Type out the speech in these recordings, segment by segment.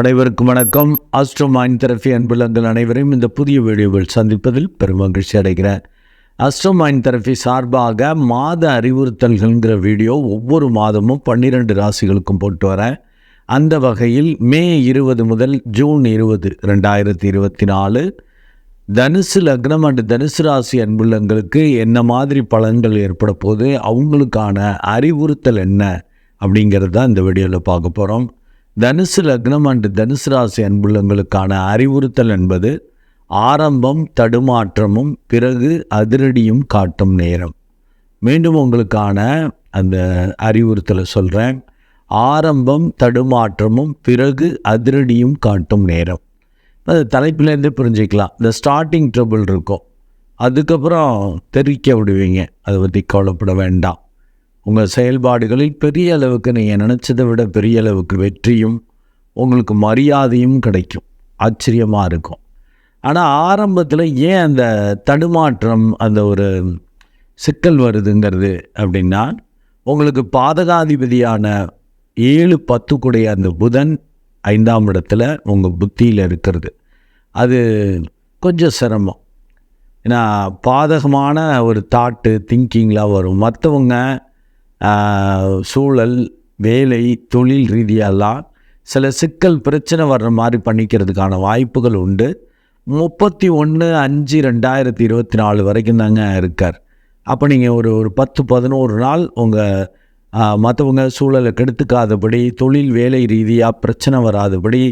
அனைவருக்கும் வணக்கம். Astro mind therapy அன்புலங்கள் அனைவரையும் இந்த புதிய வீடியோவில் சந்திப்பதில் பெரும் மகிழ்ச்சி அடைகிறேன். ஆஸ்ட்ரோ மைண்ட் தெரபி சார்பாக மாத அறிவுறுத்தல்கள்ங்கிற வீடியோ ஒவ்வொரு மாதமும் பன்னிரெண்டு ராசிகளுக்கும் போட்டு வரேன். அந்த வகையில் மே இருபது முதல் ஜூன் இருபது ரெண்டாயிரத்தி இருபத்தி நாலு தனுசு லக்னம் அண்ட் தனுசு ராசி அன்புள்ளங்களுக்கு என்ன மாதிரி பலன்கள் ஏற்பட போது அவங்களுக்கான அறிவுறுத்தல் என்ன அப்படிங்கிறது தான் இந்த வீடியோவில் பார்க்க போகிறோம் தனுசு லக்னம் அண்டு தனுசு ராசி அன்புள்ளங்களுக்கான அறிவுறுத்தல் என்பது ஆரம்பம் தடுமாற்றமும் பிறகு அதிரடியும் காட்டும் நேரம். மீண்டும் உங்களுக்கான அந்த அறிவுறுத்தலை சொல்கிறேன் ஆரம்பம் தடுமாற்றமும் பிறகு அதிரடியும் காட்டும் நேரம். அது தலைப்பிலேருந்தே புரிஞ்சிக்கலாம். இந்த ஸ்டார்டிங் ட்ரபிள் இருக்கும். அதுக்கப்புறம் தெரிவிக்க விடுவீங்க. அதை பற்றி கவலைப்பட வேண்டாம். உங்கள் செயல்பாடுகளில் பெரிய அளவுக்கு நீங்கள் நினச்சதை விட பெரிய அளவுக்கு வெற்றியும் உங்களுக்கு மரியாதையும் கிடைக்கும். ஆச்சரியமாக இருக்கும். ஆனால் ஆரம்பத்தில் ஏன் அந்த தடுமாற்றம் அந்த ஒரு சிக்கல் வருதுங்கிறது அப்படின்னா உங்களுக்கு பாதகாதிபதியான ஏழு பத்துக்குடைய அந்த புதன் ஐந்தாம் இடத்துல உங்கள் புத்தியில் இருக்கிறது. அது கொஞ்சம் சிரமம். ஏன்னா பாதகமான ஒரு தாட்டு திங்கிங்லாம் வரும். மற்றவங்க சூழல் வேலை தொழில் ரீதியெல்லாம் சில சிக்கல் பிரச்சனை வர்ற மாதிரி பண்ணிக்கிறதுக்கான வாய்ப்புகள் உண்டு. முப்பத்தி ஒன்று அஞ்சு ரெண்டாயிரத்தி இருபத்தி நாலு வரைக்கும் தாங்க இருக்கார். அப்போ நீங்கள் ஒரு ஒரு பத்து பதினோரு நாள் உங்கள் மற்றவங்க சூழலை கெடுத்துக்காதபடி தொழில் வேலை ரீதியாக பிரச்சனை வராதபடி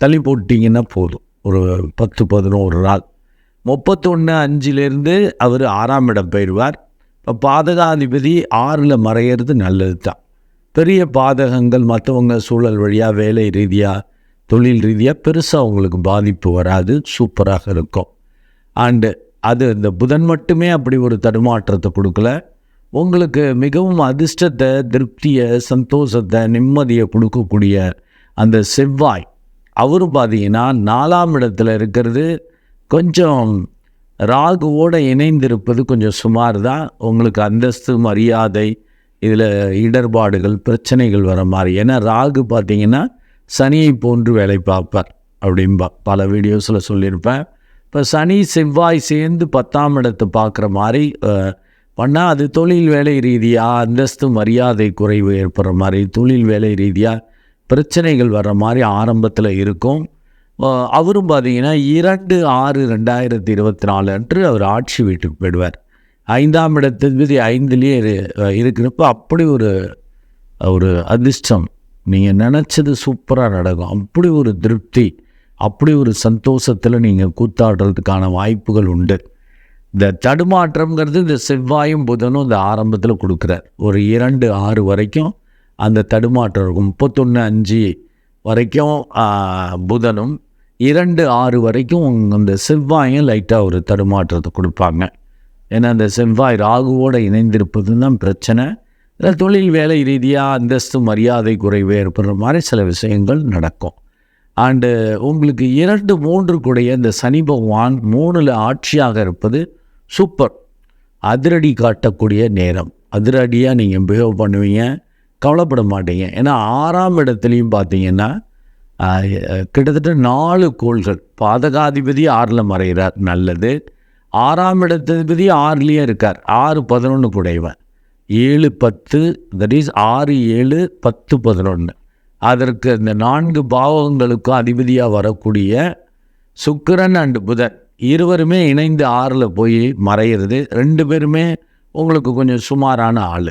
தள்ளி போட்டிங்கன்னா போதும். ஒரு பத்து பதினோரு நாள். முப்பத்தொன்று அஞ்சுலேருந்து அவர் ஆறாம் இடம் போயிடுவார். இப்போ பாதகாதிபதி ஆறில் மறையிறது நல்லது தான் பெரிய பாதகங்கள் மற்றவங்க சூழல் வழியாக வேலை ரீதியாக தொழில் ரீதியாக பெருசாக உங்களுக்கு பாதிப்பு வராது சூப்பராக இருக்கும். அண்டு அது இந்த புதன் மட்டுமே அப்படி ஒரு தடுமாற்றத்தை கொடுக்கல. உங்களுக்கு மிகவும் அதிர்ஷ்டத்தை திருப்தியை சந்தோஷத்தை நிம்மதியை கொடுக்கக்கூடிய அந்த செவ்வாய் அவரும் பார்த்தீங்கன்னா நாலாம் இடத்துல இருக்கிறது. கொஞ்சம் ராகுவோடு இணைந்திருப்பது கொஞ்சம் சுமார் தான் உங்களுக்கு அந்தஸ்து மரியாதை இதில் இடர்பாடுகள் பிரச்சனைகள் வர மாதிரி. ஏன்னா ராகு பார்த்தீங்கன்னா சனியை போன்று வேலை பார்ப்பார் அப்படின்பா பல வீடியோஸில் சொல்லியிருப்பேன். இப்போ சனி செவ்வாய் சேர்ந்து பத்தாம் இடத்தை பார்க்குற மாதிரி பண்ணால் அது தொழில் வேலை ரீதியாக அந்தஸ்து மரியாதை குறைவு ஏற்படுற மாதிரி தொழில் வேலை ரீதியாக பிரச்சனைகள் வர்ற மாதிரி ஆரம்பத்தில் இருக்கும். அவரும் பார்த்தீங்கன்னா இரண்டு ஆறு ரெண்டாயிரத்தி இருபத்தி நாலு அன்று அவர் ஆட்சி வீட்டுக்கு போயிடுவார். ஐந்தாம் இடத்திற்கு ஐந்துலேயே இருக்கிறப்ப அப்படி ஒரு ஒரு அதிர்ஷ்டம். நீங்கள் நினச்சது சூப்பராக நடக்கும். அப்படி ஒரு திருப்தி அப்படி ஒரு சந்தோஷத்தில் நீங்கள் கூத்தாடுறதுக்கான வாய்ப்புகள் உண்டு. இந்த தடுமாற்றம்ங்கிறது இந்த செவ்வாயும் புதனும் இந்த ஆரம்பத்தில் கொடுக்குறார். ஒரு இரண்டு ஆறு வரைக்கும் அந்த தடுமாற்றம் இருக்கும். முப்பத்தொன்று அஞ்சு வரைக்கும் புதனும் இரண்டு ஆறு வரைக்கும் அந்த செவ்வாயும் லைட்டாக ஒரு தடுமாற்றத்தை கொடுப்பாங்க. ஏன்னா அந்த செவ்வாய் ராகுவோடு இணைந்திருப்பது தான் பிரச்சனை. இல்லை தொழில் வேலை ரீதியாக அந்தஸ்து மரியாதை குறைவு ஏற்படுற மாதிரி சில விஷயங்கள் நடக்கும். அண்டு உங்களுக்கு இரண்டு மூன்று கூடைய இந்த சனி பகவான் மூணில் ஆட்சியாக இருப்பது சூப்பர். அதிரடி காட்டக்கூடிய நேரம். அதிரடியாக நீங்கள் பிஹேவ் பண்ணுவீங்க. கவலைப்பட மாட்டீங்க. ஏன்னா ஆறாம் இடத்துலையும் பார்த்தீங்கன்னா கிட்டத்தட்ட நாலு கோள்கள். பாதகாதிபதி ஆறில் மறைகிறார். நல்லது. ஆறாம் இடத்ததிபதி ஆறுலேயே இருக்கார். ஆறு பதினொன்று குடைவன் ஏழு பத்து தட் இஸ் ஆறு ஏழு பத்து பதினொன்று அதற்கு இந்த நான்கு பாவங்களுக்கும் அதிபதியாக வரக்கூடிய சுக்கிரன் அண்டு புதன் இருவருமே இணைந்து ஆறில் போய் மறையிறது. ரெண்டு பேருமே உங்களுக்கு கொஞ்சம் சுமாரான ஆள்.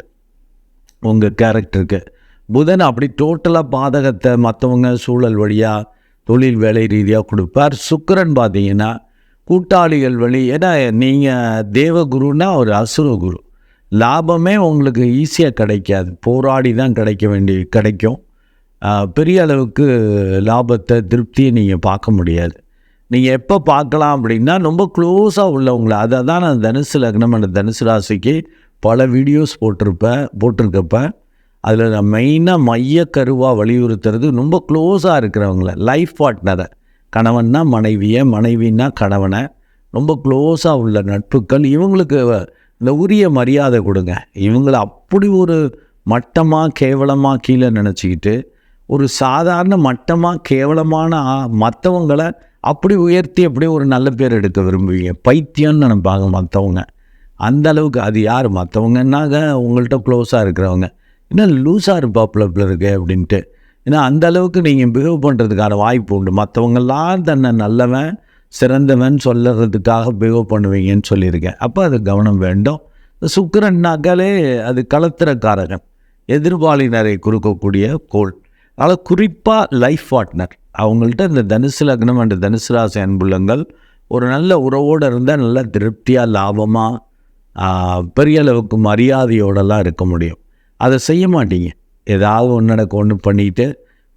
உங்கள் கேரக்டருக்கு புதன் அப்படி டோட்டலாக பாதகத்தை மற்றவங்க சூழல் வழியாக தொழில் வேலை ரீதியாக கொடுப்பார். சுக்கரன் பார்த்தீங்கன்னா கூட்டாளிகள் வழி ஏன்னா நீங்கள் தேவகுருன்னா ஒரு அசுரகுரு. லாபமே உங்களுக்கு ஈஸியாக கிடைக்காது. போராடி தான் கிடைக்க வேண்டி கிடைக்கும். பெரிய அளவுக்கு லாபத்தை திருப்தியை நீங்கள் பார்க்க முடியாது. நீங்கள் எப்போ பார்க்கலாம் அப்படின்னா ரொம்ப க்ளோஸாக உள்ளவங்கள அதை தான் நான் தனுசு லக்னம் அந்த தனுசு ராசிக்கு பல வீடியோஸ் போட்டிருப்பேன் போட்டிருக்கப்ப அதில் நான் மெயினாக மையக்கருவாக வலியுறுத்துறது ரொம்ப க்ளோஸாக இருக்கிறவங்கள லைஃப் பார்ட்னரை கணவன்னா மனைவியை மனைவின்னா கணவனை. ரொம்ப க்ளோஸாக உள்ள நட்புகள். இவங்களுக்கு இந்த உரிய மரியாதை கொடுங்க. இவங்களை அப்படி ஒரு மட்டமாக கேவலமாக கீழே நினச்சிக்கிட்டு ஒரு சாதாரண மட்டமாக கேவலமான மற்றவங்களை அப்படி உயர்த்தி அப்படியே ஒரு நல்ல பேர் எடுக்க விரும்புவீங்க. பைத்தியம்னு நினைப்பாங்க மற்றவங்க அந்த அளவுக்கு அது யார்? மற்றவங்கன்னாங்க உங்கள்கிட்ட க்ளோஸாக இருக்கிறவங்க. என்ன லூஸாக இருப்பாப்புல இருக்கு அப்படின்ட்டு. ஏன்னா அந்த அளவுக்கு நீங்கள் பிஹேவ் பண்ணுறதுக்கான வாய்ப்பு உண்டு. மற்றவங்கெல்லாம் தன்னை நல்லவன் சிறந்தவன் சொல்லுறதுக்காக பிஹேவ் பண்ணுவீங்கன்னு சொல்லியிருக்கேன். அப்போ அது கவனம் வேண்டும். சுக்கரன்னாக்காலே அது கலத்திரக்காரகன் எதிர்பாலினரை குறுக்கக்கூடிய கோள். அதனால் குறிப்பாக லைஃப் பார்ட்னர் அவங்கள்ட்ட இந்த தனுசு லக்னம் அண்ட் தனுசு ராசி அன்புள்ளங்கள் ஒரு நல்ல உறவோடு இருந்தால் நல்ல திருப்தியாக லாபமாக பெரிய அளவுக்கு மரியாதையோடலாம் இருக்க முடியும். அதை செய்ய மாட்டீங்க. ஏதாவது ஒன்று நடக்க ஒன்று பண்ணிட்டு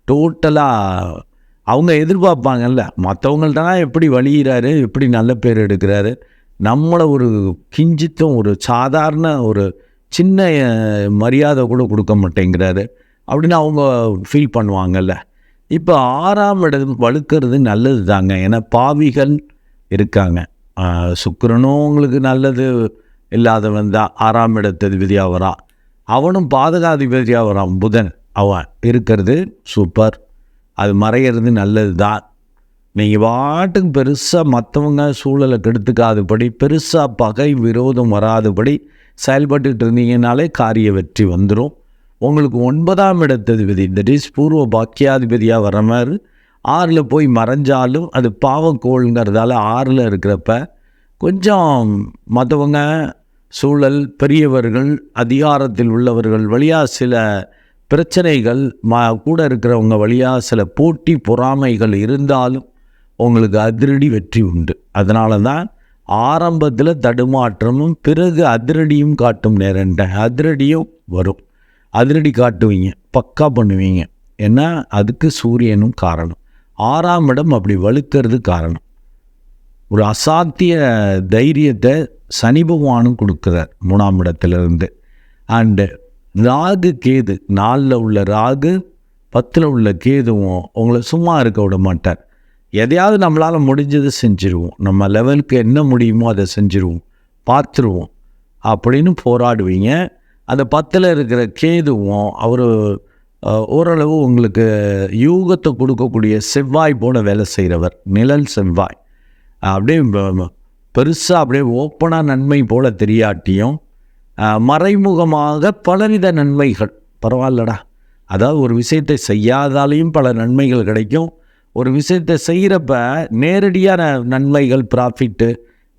டோட்டலாக அவங்க எதிர்பார்ப்பாங்கல்ல. மற்றவங்கள்ட்டனா எப்படி வழியிறாரு எப்படி நல்ல பேர் எடுக்கிறாரு நம்மளை ஒரு கிஞ்சித்தும் ஒரு சாதாரண ஒரு சின்ன மரியாதை கூட கொடுக்க மாட்டேங்கிறாரு. அப்படின்னு அவங்க ஃபீல் பண்ணுவாங்கல்ல. இப்போ ஆறாம் இடம் வழுக்கிறது நல்லது தாங்க ஏன்னா பாவிகள் இருக்காங்க. சுக்கரனும் உங்களுக்கு நல்லது இல்லாதவன் தான் ஆறாம் இடத்ததிபதியாக வரான் அவனும் பாதகாதிபதியாக வரான். புதன் அவன் இருக்கிறது சூப்பர் அது மறையிறது நல்லது தான் நீங்கள் பாட்டுக்கு பெருசாக மற்றவங்க சூழலை கெடுத்துக்காதபடி பெருசாக பகை விரோதம் வராதபடி செயல்பட்டுட்டு இருந்தீங்கனாலே காரிய வெற்றி வந்துடும் உங்களுக்கு ஒன்பதாம் இடத்ததிபதி தட் இஸ் பூர்வ பாக்கியாதிபதியாக வர மாதிரி ஆறில் போய் மறைஞ்சாலும் அது பாவக்கோளுங்கிறதால ஆறில் இருக்கிறப்ப கொஞ்சம் மற்றவங்க சூழல் பெரியவர்கள் அதிகாரத்தில் உள்ளவர்கள் வழியாக சில பிரச்சனைகள் ம கூட இருக்கிறவங்க வழியாக சில போட்டி பொறாமைகள் இருந்தாலும் உங்களுக்கு அதிரடி வெற்றி உண்டு. அதனால தான் ஆரம்பத்தில் தடுமாற்றமும் பிறகு அதிரடியும் காட்டும் நேரண்ட அதிரடியும் வரும். அதிரடி காட்டுவீங்க பக்கா பண்ணுவீங்க. ஏன்னா அதுக்கு சூரியனும் காரணம். ஆறாம் இடம் அப்படி வலுக்கிறது காரணம். ஒரு அசாத்திய தைரியத்தை சனி பகவானும் கொடுக்குறார் மூணாம் இடத்துலேருந்து. அண்டு ராகு கேது நாலில் உள்ள ராகு பத்தில் உள்ள கேதுவும் உங்களை சும்மா இருக்க விட மாட்டார். எதையாவது நம்மளால் முடிஞ்சதை செஞ்சுருவோம். நம்ம லெவலுக்கு என்ன முடியுமோ அதை செஞ்சுருவோம். பார்த்துருவோம். அப்படின்னு போராடுவீங்க. அந்த பத்தில் இருக்கிற கேதுவும் அவர் ஓரளவு உங்களுக்கு யூகத்தை கொடுக்கக்கூடிய செவ்வாய் போல வேலை செய்கிறவர் நிழல் செவ்வாய். அப்படியே பெருசாக அப்படியே ஓப்பனாக நன்மை போல் தெரியாட்டியும் மறைமுகமாக பலவித நன்மைகள். பரவாயில்லடா. அதாவது ஒரு விஷயத்தை செய்யாதாலையும் பல நன்மைகள் கிடைக்கும். ஒரு விஷயத்தை செய்கிறப்ப நேரடியான நன்மைகள் ப்ராஃபிட்டு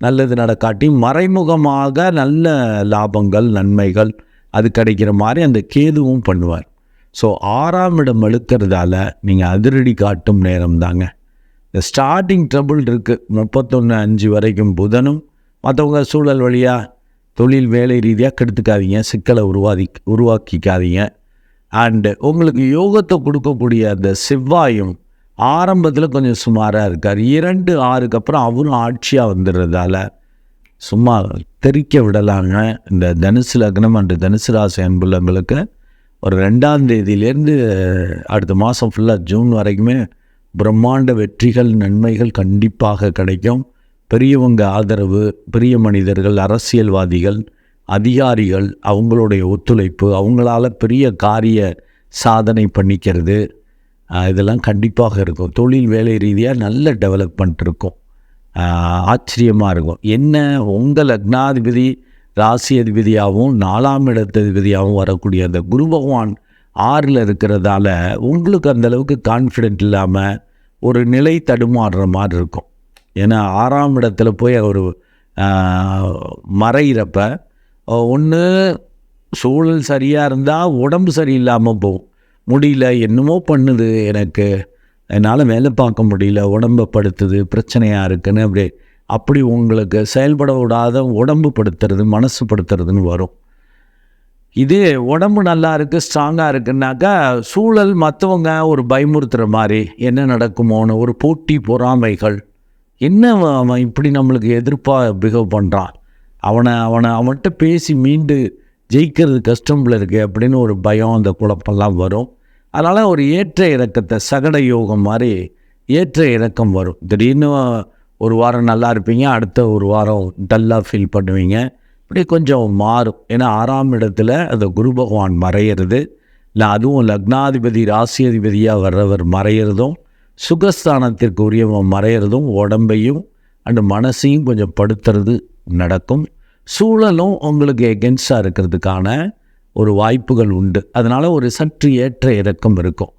நல்லது நடக்காட்டி மறைமுகமாக நல்ல லாபங்கள் நன்மைகள் அது கிடைக்கிற மாதிரி அந்த கேதுவும் பண்ணுவார். ஸோ ஆறாம் இடம் அழுக்கிறதால நீங்கள் அதிரடி காட்டும் நேரம் தாங்க. இந்த ஸ்டார்டிங் ட்ரபுள் இருக்குது முப்பத்தொன்று அஞ்சு வரைக்கும் புதனும் மற்றவங்க சூழல் வழியாக தொழில் வேலை ரீதியாக கெடுத்துக்காதீங்க. சிக்கலை உருவாதி உருவாக்கிக்காதீங்க. அண்டு உங்களுக்கு யோகத்தை கொடுக்கக்கூடிய அந்த செவ்வாயும் ஆரம்பத்தில் கொஞ்சம் சுமாராக இருக்கார். இரண்டு ஆறுக்கு அப்புறம் அவரும் ஆட்சியாக வந்துடுறதால சும்மா தெறிக்க விடலாங்க. இந்த தனுசு லக்னம் அண்டு தனுசு ராசி அன்புள்ளவங்களுக்கு ஒரு ரெண்டாம் தேதியிலேருந்து அடுத்த மாதம் ஃபுல்லாக ஜூன் வரைக்குமே பிரம்மாண்ட வெற்றிகள் நன்மைகள் கண்டிப்பாக கிடைக்கும். பெரியவங்க ஆதரவு பெரிய மனிதர்கள் அரசியல்வாதிகள் அதிகாரிகள் அவங்களுடைய ஒத்துழைப்பு அவங்களால பெரிய காரிய சாதனை பண்ணிக்கிறது. இதெல்லாம் கண்டிப்பாக இருக்கும். தொழில் வேலை ரீதியாக நல்ல டெவலப்மெண்ட் இருக்கும். ஆச்சரியமாக இருக்கும். என்ன உங்கள் லக்னாதிபதி ராசி அதிபதியாகவும் நாலாம் இடத்ததிபதியாகவும் வரக்கூடிய அந்த குரு பகவான் ஆறில் இருக்கிறதால உங்களுக்கு அந்தளவுக்கு கான்ஃபிடென்ட் இல்லாமல் ஒரு நிலை தடுமாறுற மாதிரி இருக்கும். ஏன்னா ஆறாம் இடத்துல போய் ஒரு மறையிறப்ப ஒன்று சூழல் சரியாக இருந்தால் உடம்பு சரியில்லாமல் போகும். முடியல என்னமோ பண்ணுது எனக்கு. என்னால் வேலை பார்க்க முடியல உடம்பை படுத்துது பிரச்சனையாக இருக்குன்னு அப்படி அப்படி உங்களுக்கு செயல்பட விடாத உடம்பு படுத்துறது மனசு படுத்துறதுன்னு வரும். இது உடம்பு நல்லா இருக்குது ஸ்ட்ராங்காக இருக்குன்னாக்கா சூழல் மற்றவங்க ஒரு பயமுறுத்துகிற மாதிரி என்ன நடக்குமோன்னு ஒரு போட்டி பொறாமைகள். என்ன அவன் இப்படி நம்மளுக்கு எதிர்ப்பாக பிஹேவ் பண்ணுறான் அவனை அவனை அவன்கிட்ட பேசி மீண்டு ஜெயிக்கிறது கஷ்டம்பில் இருக்குது அப்படின்னு ஒரு பயம் அந்த குழப்பம்லாம் வரும். அதனால் ஒரு ஏற்ற இறக்கத்தை சகட யோகம் மாதிரி ஏற்ற இறக்கம் வரும். திடீர்னு ஒரு வாரம் நல்லா இருப்பீங்க அடுத்த ஒரு வாரம் டல்லாக ஃபீல் பண்ணுவீங்க. இப்படி கொஞ்சம் மாறும். ஏன்னா ஆறாம் இடத்துல அந்த குரு பகவான் மறையிறது. இல்லை அதுவும் லக்னாதிபதி ராசி அதிபதியாக வர்றவர் மறையிறதும் சுகஸ்தானத்திற்கு உரியவன் மறையிறதும் உடம்பையும் அண்டு மனசையும் கொஞ்சம் படுத்துறது நடக்கும். சூழலும் உங்களுக்கு எகென்ஸ்டாக இருக்கிறதுக்கான ஒரு வாய்ப்புகள் உண்டு. அதனால் ஒரு சற்று ஏற்ற இறக்கம் இருக்கும்.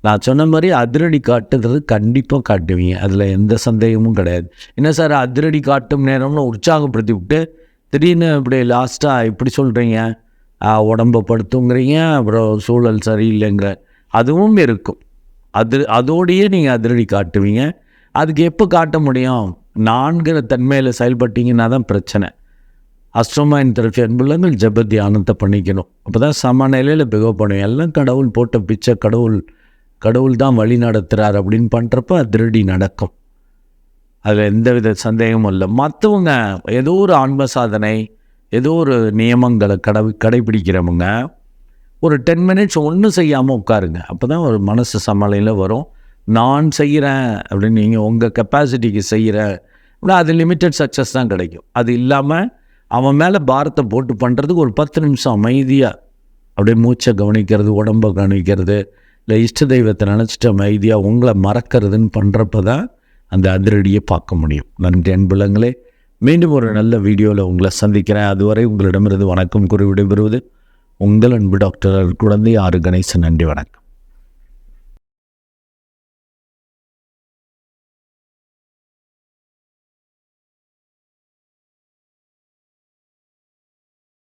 நான் சொன்ன மாதிரி அதிரடி காட்டுறது கண்டிப்பாக காட்டுவீங்க. அதில் எந்த சந்தேகமும் கிடையாது. என்ன சார் அதிரடி காட்டும் நேரம்னு உற்சாகப்படுத்தி விட்டு திடீர்னு இப்படி லாஸ்ட்டாக இப்படி சொல்கிறீங்க உடம்பை படுத்துங்கிறீங்க அப்புறம் சூழல் சரியில்லைங்கிற அதுவும் இருக்கும். அது அதோடையே நீங்கள் அதிரடி காட்டுவீங்க. அதுக்கு எப்போ காட்ட முடியும்? நான்கிற தன்மையில் செயல்பட்டீங்கன்னா தான் பிரச்சனை. அஸ்ட்ரோமாயின் தெரப்பி அன்புள்ளங்கள் ஜப தியானத்தை பண்ணிக்கணும். அப்போ தான் சமநிலையில் பிகவ் பண்ணுவோம் எல்லாம் கடவுள் போட்ட பிச்சை கடவுள் கடவுள் தான் வழி நடத்துகிறார் அப்படின்னு பண்ணுறப்ப அதிரடி நடக்கும். அதில் எந்தவித சந்தேகமும் இல்லை. மற்றவங்க ஏதோ ஒரு ஆன்ம சாதனை ஏதோ ஒரு நியமங்களை கடை கடைபிடிக்கிறவங்க ஒரு டென் மினிட்ஸ் ஒன்றும் செய்யாமல் உட்காருங்க. அப்போ தான் ஒரு மனசு சமநிலையில் வரும். நான் செய்கிறேன் அப்படின்னு நீங்கள் உங்கள் கெப்பாசிட்டிக்கு செய்கிறேன் அப்படின்னா அது லிமிட்டட் சக்ஸஸ் தான் கிடைக்கும். அது இல்லாமல் அவன் மேலே பாரத்தை போட்டு பண்ணுறதுக்கு ஒரு பத்து நிமிஷம் அமைதியாக அப்படியே மூச்சை கவனிக்கிறது உடம்பை கவனிக்கிறது இல்லை இஷ்ட தெய்வத்தை நினச்சிட்டு அமைதியாக உங்களை மறக்கிறதுன்னு பண்ணுறப்ப தான் அந்த அதிரடியை பார்க்க முடியும். நன்றி அன்புலங்களே. மீண்டும் ஒரு நல்ல வீடியோவில் உங்களை சந்திக்கிறேன். அதுவரை உங்களிடமிருந்து வணக்கம் கூறி விடைபெறுவது உங்கள் அன்பு டாக்டர் குழந்தை ஆறு கணேசன். நன்றி வணக்கம்.